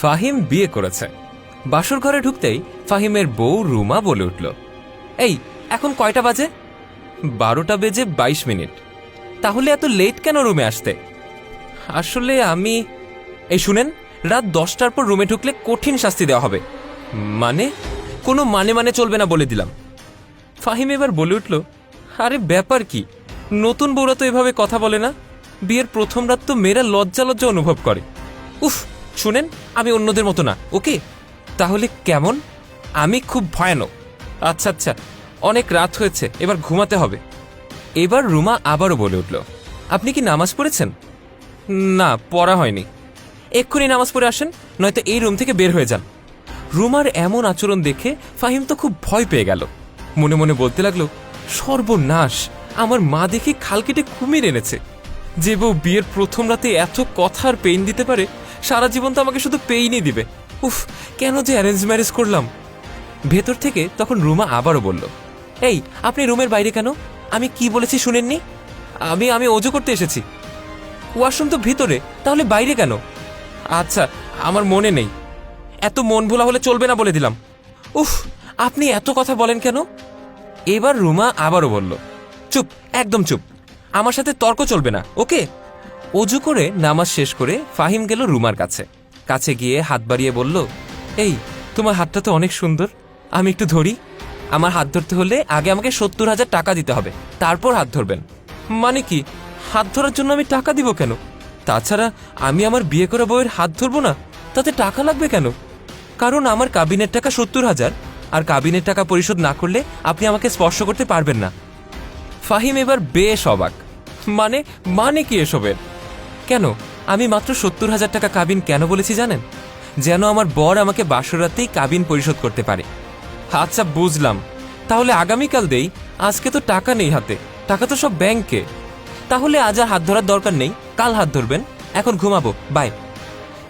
ফাহিম বিয়ে করেছে। বাসর ঘরে ঢুকতেই ফাহিমের বউ রুমা বলে উঠল, এই, এখন কয়টা বাজে? বারোটা বেজে বাইশ মিনিট। তাহলে এত লেট কেন রুমে আসতে? আসলে আমি এই শুনেন, রাত দশটার পর রুমে ঢুকলে কঠিন শাস্তি দেওয়া হবে। মানে? কোনো মানে মানে চলবে না বলে দিলাম। ফাহিম এবার বলে উঠল, আরে ব্যাপার কি? নতুন বউরা তো এভাবে কথা বলে না। বিয়ের প্রথম রাত তো মেয়েরা লজ্জা লজ্জা অনুভব করে। উফ শুনেন, আমি অন্যদের মতো না, ওকে? তাহলে কেমন? আমি খুব ভয়ানক। আচ্ছা আচ্ছা অনেক রাত হয়েছে, এবার ঘুমাতে হবে। এবার রুমা আবারও বলে উঠল, আপনি কি নামাজ পড়েছেন? না, পড়া হয়নি। এক্ষুনি নামাজ পড়ে আসেন, নয়তো এই রুম থেকে বের হয়ে যান। রুমার এমন আচরণ দেখে ফাহিম তো খুব ভয় পেয়ে গেল। মনে মনে বলতে লাগল, সর্বনাশ, আমার মা দেখে খাল কেটে কুমির এনেছে। যে বউ বিয়ের প্রথম রাতে এত কথার পেইন দিতে পারে সারা জীবন তো আমাকে শুধু পেইনই দিবে। উফ, কেন যে অ্যারেঞ্জ ম্যারেজ করলাম? ভেতর থেকে তখন রুমা আবারও বলল, এই, আপনি রুমের বাইরে কেন? আমি কি বলেছি শুনেননি? আমি আমি অজু করতে এসেছি। ওয়াশরুম তো ভিতরে, তাহলে বাইরে কেন? আচ্ছা আমার মনে নেই। এত মন ভোলা হলে চলবে না বলে দিলাম। উফ, আপনি এত কথা বলেন কেন? এবার রুমা আবারও বলল, চুপ, একদম চুপ। আমার সাথে তর্ক চলবে না, ওকে? অজু করে নামাজ শেষ করে ফাহিম গেল রুমার কাছে। কাছে গিয়ে হাত বাড়িয়ে বলল, এই, তোমার হাতটা তো অনেক সুন্দর। আমি একটু ধরি। আমার হাত ধরতে হলে আগে আমাকে সত্তর হাজার টাকা দিতে হবে। তারপর হাত ধরবেন। মানে কি? হাত ধরার জন্য আমি টাকা দিব কেন? তাছাড়া আমি আমার বিয়ে করা বউয়ের হাত ধরবো না? তাতে টাকা লাগবে কেন? কারণ আমার কাবিনের টাকা সত্তর হাজার, আর কাবিনের টাকা পরিশোধ না করলে আপনি আমাকে স্পর্শ করতে পারবেন না। ফাহিম এবার বেশ অবাক। মানে মানে কি এসবের? কেন? আমি মাত্র সত্তর হাজার টাকা কাবিন কেন বলেছি জানেন? যেন আমার বর আমাকে বাসরাতেই কাবিন পরিশোধ করতে পারে। আচ্ছা বুঝলাম। তাহলে আগামীকাল দেই। আজকে তো টাকা নেই হাতে। টাকা তো সব ব্যাংকে। তাহলে আজ আর হাত ধরার দরকার নেই। কাল হাত ধরবেন। এখন ঘুমাবো। বাই।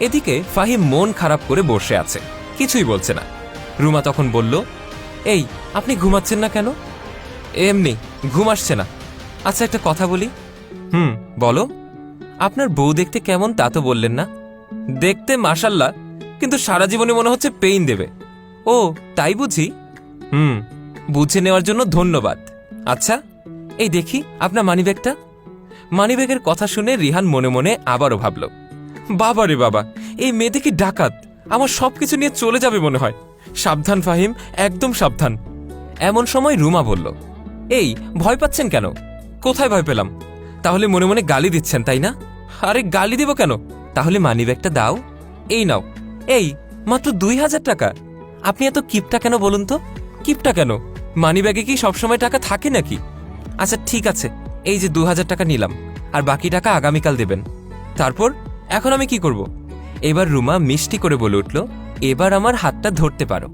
এদিকে ফাহিম মন খারাপ করে বসে আছে। কিছুই বলছে না। রুমা তখন বলল, এই, আপনি ঘুমাচ্ছেন না কেন? এমনি, ঘুম আসছে না। আচ্ছা একটা কথা বলি? হুম, বলো। আপনার বউ দেখতে কেমন তা তো বললেন না। দেখতে মাসাল্লাহ কিন্তু সারা জীবনে মনে হচ্ছে পেইন দেবে। ও, তাই বুঝি? হুম, বুঝে নেওয়ার জন্য ধন্যবাদ। আচ্ছা এই দেখি আপনার মানিব্যাগটা। মানিব্যাগের কথা শুনে রিহান মনে মনে আবারও ভাবল, বাবা রে বাবা, এই মেয়ে দেখি ডাকাত? আমার সব কিছু নিয়ে চলে যাবে মনে হয়। সাবধান ফাহিম, একদম সাবধান। এমন সময় রুমা বলল, এই, ভয় পাচ্ছেন কেন? কোথায় ভয় পেলাম? তাহলে মনে মনে গালি দিচ্ছেন, তাই না? আরে গালি দেব কেন? তাহলে মানিব্যাগটা দাও। এই নাও। এই, মাত্র দুই হাজার টাকা। আপনি এত কিপটা কেন বলুন তো? কিপটা কেন? মানিব্যাগে কি সবসময় টাকা থাকে নাকি? আচ্ছা ঠিক আছে। এই যে দু হাজার টাকা নিলাম। আর বাকি টাকা আগামীকাল দেবেন। তারপর, এখন আমি কি করব? এবার রুমা মিষ্টি করে বলে উঠল, এবার আমার হাতটা ধরতে পারো।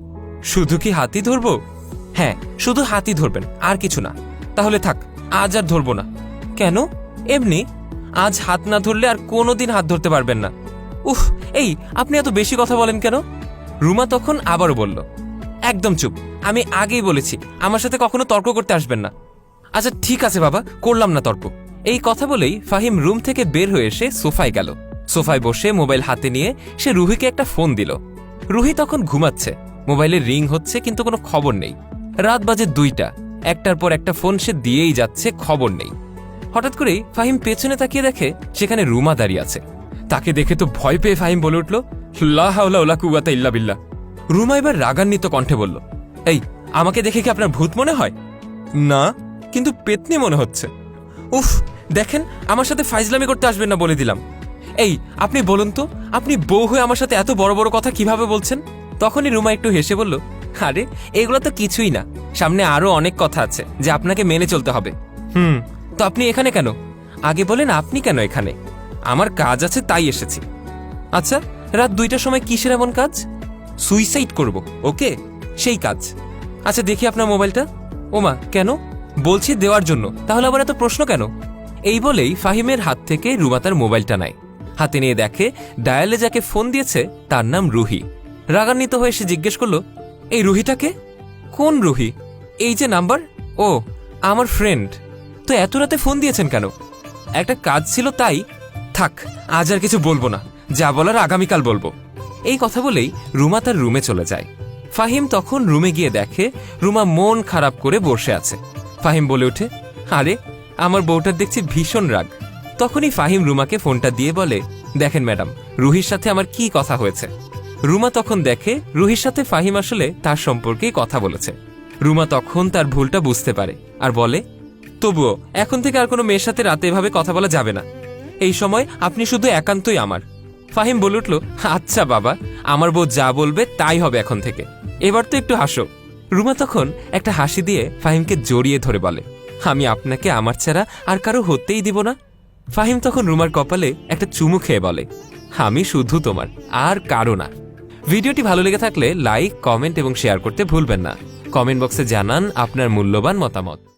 শুধু কি হাতই ধরবো? হ্যাঁ শুধু হাতই ধরবেন, আর কিছু না। তাহলে থাক, আজ আর ধরবো না। কেন? এমনি আজ হাত না ধরলে আর কোনোদিন হাত ধরতে পারবেন না। উফ, এই, আপনি এত বেশি কথা বলেন কেন? রুমা তখন আবারও বলল, একদম চুপ। আমি আগেই বলেছি, আমার সাথে কখনো তর্ক করতে আসবেন না। আচ্ছা ঠিক আছে বাবা, করলাম না তর্ক। এই কথা বলেই ফাহিম রুম থেকে বের হয়ে এসে সোফায় গেল। সোফায় বসে মোবাইল হাতে নিয়ে সে রুহিকে একটা ফোন দিল। রুহি তখন ঘুমাচ্ছে। মোবাইলে রিং হচ্ছে, কিন্তু কোনো খবর নেই। রাত বাজে দুইটা। একটার পর একটা ফোন সে দিয়েই যাচ্ছে, খবর নেই। হঠাৎ করেই ফাহিম পেছনে তাকিয়ে দেখে সেখানে রুমা দাঁড়িয়ে আছে। তাকে দেখে তো ভয় পেয়ে ফাহিম বলে উঠল, লা হাওলা ওলা কুয়াতা ইল্লা বিল্লাহ। রুমা এবার রাগান্বিত কণ্ঠে বলল, এই, আমাকে দেখে কি আপনার ভূত মনে হয়? না, কিন্তু পেতনি মনে হচ্ছে। উফ, দেখেন, আমার সাথে ফাইজলামি করতে আসবেন না বলে দিলাম। এই, আপনি বলুন তো, আপনি বউ হয়ে আমার সাথে এত বড় বড় কথা কীভাবে বলছেন? তখনই রুমা একটু হেসে বলল, আরে, এগুলো তো কিছুই না। সামনে আরও অনেক কথা আছে, যে আপনাকে মেনে চলতে হবে। হুম তো আপনি এখানে কেন? আগে বলেন আপনি কেন এখানে? আমার কাজ আছে তাই এসেছি। আচ্ছা রাত দুইটার সময় কিসের এমন কাজ? সুইসাইড করব, ওকে? সেই কাজ। আচ্ছা দেখি আপনার মোবাইলটা। ওমা, কেন? বলছি দেওয়ার জন্য। তাহলে আবার এত প্রশ্ন কেন? এই বলেই ফাহিমের হাত থেকে রুমা তার মোবাইলটা নেয়। হাতে নিয়ে দেখে ডায়ালে যাকে ফোন দিয়েছে, তার নাম রুহি। রাগান্বিত হয়ে সে জিজ্ঞেস করল, এই রুহিটাকে? কোন রুহি? এই যে নাম্বার? ও, আমার ফ্রেন্ড। তো এত রাতে ফোন দিয়েছেন কেন? একটা কাজ ছিল তাই। থাক, আজ আর কিছু বলব না। যা বলার আগামীকাল বলব। এই কথা বলেই রুমা তার রুমে চলে যায়। ফাহিম তখন রুমে গিয়ে দেখে রুমা মন খারাপ করে বসে আছে। ফাহিম বলে ওঠে, আরে, আমার বউটার দেখছি ভীষণ রাগ। তখনই ফাহিম রুমাকে ফোনটা দিয়ে বলে, দেখেন ম্যাডাম, রুহির সাথে আমার কি কথা হয়েছে? রুমা তখন দেখে রুহির সাথে ফাহিম আসলে তার সম্পর্কেই কথা বলেছে। রুমা তখন তার ভুলটা বুঝতে পারে আর বলে তবুও, এখন থেকে আর কোনো মেয়ের সাথে রাতে এভাবে কথা বলা যাবে না। এই সময় আপনি শুধু একান্তই আমার। ফাহিম বলে উঠল আচ্ছা বাবা, আমার বউ যা বলবে তাই হবে এখন থেকে। এবার তো একটু হাসো। রুমা তখন একটা হাসি দিয়ে ফাহিমকে জড়িয়ে ধরে বলে, আমি আপনাকে আমার ছাড়া আর কারও হতেই দিব না। ফাহিম তখন রুমার কপালে একটা চুমু খেয়ে বলে, আমি শুধু তোমার, আর কারও না। ভিডিওটি ভালো লেগে থাকলে লাইক, কমেন্ট এবং শেয়ার করতে ভুলবেন না। কমেন্ট বক্সে জানান আপনার মূল্যবান মতামত।